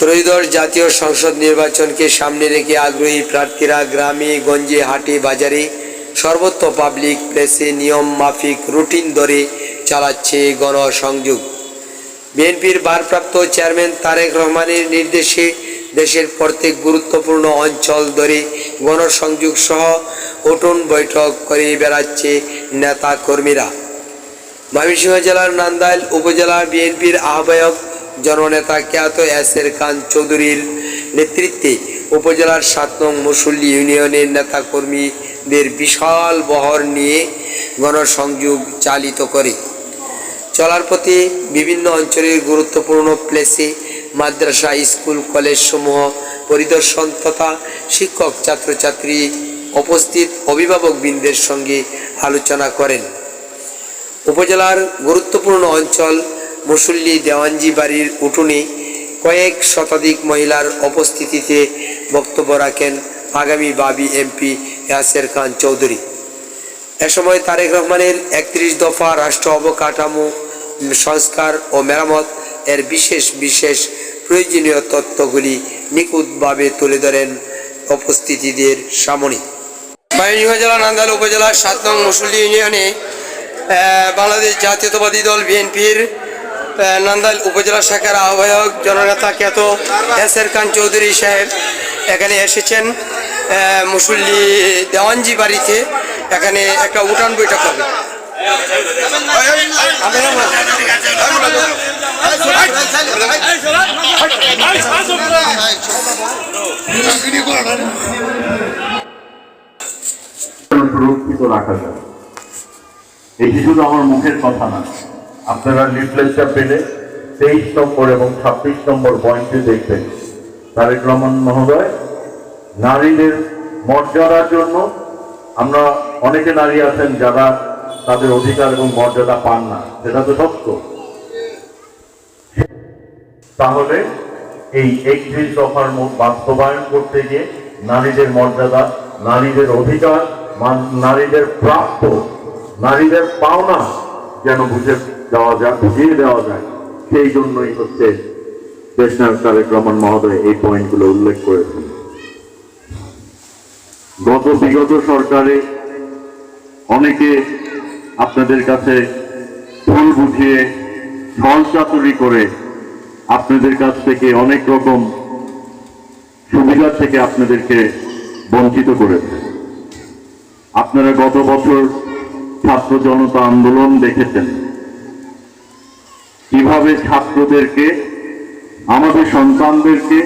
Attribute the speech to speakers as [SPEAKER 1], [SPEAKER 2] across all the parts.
[SPEAKER 1] ত্রয়োদশ জাতীয় সংসদ নির্বাচনকে সামনে রেখে আগ্রহী প্রার্থীরা গ্রামে, গঞ্জে, হাটে, বাজারে সর্বত্র পাবলিক প্লেসে নিয়ম মাফিক রুটিন ধরে চালাচ্ছে গণসংযোগ। বিএনপির ভারপ্রাপ্ত চেয়ারম্যান তারেক রহমানের নির্দেশে দেশের প্রত্যেক গুরুত্বপূর্ণ অঞ্চল ধরে গণসংযোগ সহ ওটন বৈঠক করে বেড়াচ্ছে নেতা কর্মীরা ময়মনসিংহ জেলার নান্দাইল উপজেলা বিএনপির আহ্বায়ক জননেতা খ্যাত এসের খান চৌধুরীর নেতৃত্বে উপজেলার সাত নং মুসল্লি ইউনিয়নের নেতা কর্মীদের বিশাল বহর নিয়ে গণসংযোগ চালিত করে। চলার পথে বিভিন্ন অঞ্চলের গুরুত্বপূর্ণ প্লেসে মাদ্রাসা, স্কুল কলেজ সমূহ পরিদর্শন তথা শিক্ষক, ছাত্রছাত্রী উপস্থিত অভিভাবকবৃন্দের সঙ্গে আলোচনা করেন। উপজেলার গুরুত্বপূর্ণ অঞ্চল মুসল্লি দেওয়ানজি বাড়ির উঠোনে কয়েক শতাধিক মহিলার উপস্থিতিতে বক্তব্য রাখেন আগামী বাবি এমপি ইয়াসের খান চৌধুরী। এ সময় তারেক রহমানের একত্রিশ দফা রাষ্ট্র অবকাঠামো সংস্কার ও মেরামত এর বিশেষ বিশেষ প্রয়োজনীয় তত্ত্বগুলি নিখুঁতভাবে তুলে ধরেন উপস্থিতিদের সামনে। ময়মনসিংহ জেলা নান্দাইল উপজেলার সাত নং মুসল্লি ইউনিয়নে বাংলাদেশ জাতীয়তাবাদী দল বিএনপির নান্দাইল উপজেলা শাখার আহ্বায়ক জননেতা খ্যাত এসের খান চৌধুরী সাহেব এখানে এসেছেন। মুসল্লি দেওয়ানজি বাড়িতে এখানে একটা উঠান বৈঠক হবে।
[SPEAKER 2] রাখা যায় এটি শুধু আমার মুখের কথা না। আপনারা লিফলেটটা পেলে তেইশ নম্বর এবং ছাব্বিশ নম্বর পয়েন্টে দেখবেন। তারেক রহমান মহোদয়, নারীদের মর্যাদার জন্য আমরা অনেকে নারী আছেন যারা তাদের অধিকার এবং মর্যাদা পান না, সেটা তো সত্য। তাহলে এই একত্রিশ দফার বাস্তবায়ন করতে গিয়ে নারীদের মর্যাদা, নারীদের অধিকার নারীদের প্রাপ্ত নারীদের পাওনা যেন বুঝে দেওয়া যায়, বুঝিয়ে দেওয়া যায়। সেই জন্যই হচ্ছে দেশনায়ক তারেক রহমান মহোদয় এই পয়েন্টগুলো উল্লেখ করেছেন। গত বিগত সরকারে অনেকে আপনাদের কাছে ভুল বুঝিয়ে ছল চাতুরি করে আপনাদের কাছ থেকে অনেক রকম সুবিধা থেকে আপনাদেরকে বঞ্চিত করেছে। আপনারা গত বছর ছাত্র জনতা আন্দোলন দেখেছেন। কীভাবে ছাত্রদেরকে, আমাদের সন্তানদেরকে,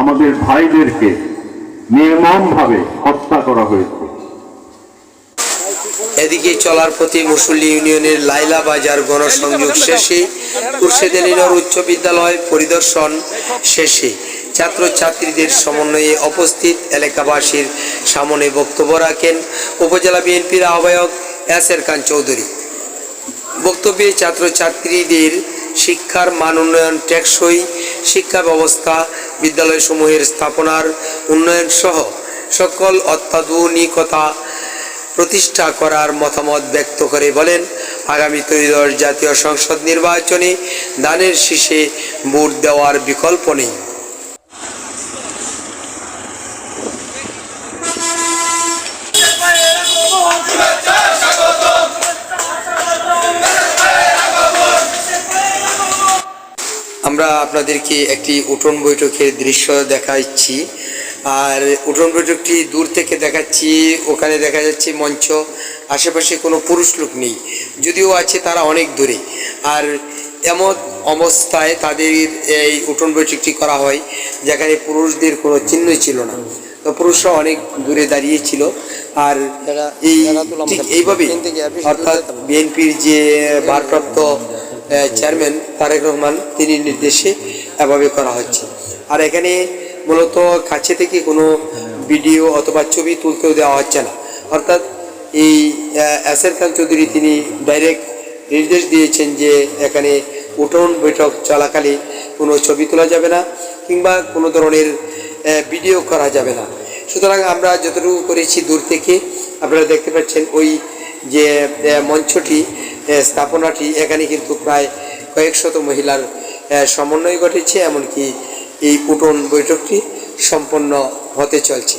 [SPEAKER 2] আমাদের ভাইদেরকে নির্মমভাবে হত্যা করা হয়েছে।
[SPEAKER 1] এদিকে চলার পথে মুসল্লি ইউনিয়নের লাইলা বাজার গণসংযোগ শেষে কুর্শেদেলিনর উচ্চ বিদ্যালয় পরিদর্শন শেষে ছাত্রছাত্রীদের সমন্বয়ে উপস্থিত এলাকাবাসীর সামনে বক্তব্য রাখেন উপজেলা বিএনপির আহ্বায়ক ইয়াসের খান চৌধুরী। বক্তব্যে ছাত্রছাত্রীদের শিক্ষার মান উন্নয়ন টেকসই শিক্ষা ব্যবস্থা বিদ্যালয়সমূহের স্থাপনার উন্নয়ন সহ সকল অত্যাধুনিকতা প্রতিষ্ঠা করার মতামত ব্যক্ত করে বলেন, আগামী ত্রয়োদশ জাতীয় সংসদ নির্বাচনে দানের শীষে ভোট দেওয়ার বিকল্প নেই। আমরা আপনাদেরকে একটি উঠোন বৈঠকের দৃশ্য দেখাচ্ছি। আর উঠোন বৈঠকটি দূর থেকে দেখাচ্ছি ওখানে দেখা যাচ্ছে মঞ্চ আশেপাশে কোনো পুরুষ লোক নেই যদিও আছে তারা অনেক দূরে। আর এমন অবস্থায় তাদের এই উঠোন বৈঠকটি করা হয় যেখানে পুরুষদের কোনো চিহ্নই ছিল না। তো পুরুষরা অনেক দূরে দাঁড়িয়েছিল আর এই ঠিক এইভাবে অর্থাৎ বিএনপির যে ভারপ্রাপ্ত চেয়ারম্যান তারেক রহমান, তিনি নির্দেশে এভাবে করা হচ্ছে। আর এখানে মূলত কাছে থেকে কোনো ভিডিও অথবা ছবি তুলতেও দেওয়া হচ্ছে না। অর্থাৎ এই এসের খান চৌধুরী তিনি ডাইরেক্ট নির্দেশ দিয়েছেন যে এখানে উঠোন বৈঠক চলাকালে কোনো ছবি তোলা যাবে না কিংবা কোনো ধরনের ভিডিও করা যাবে না। সুতরাং আমরা যতটুকু করেছি দূর থেকে আপনারা দেখতে পাচ্ছেন ওই যে মঞ্চটি স্থাপনাটি এখানে কিন্তু প্রায় কয়েকশত মহিলার সমন্বয় ঘটেছে, এমনকি এই উঠোন বৈঠকটি সম্পন্ন হতে চলছে।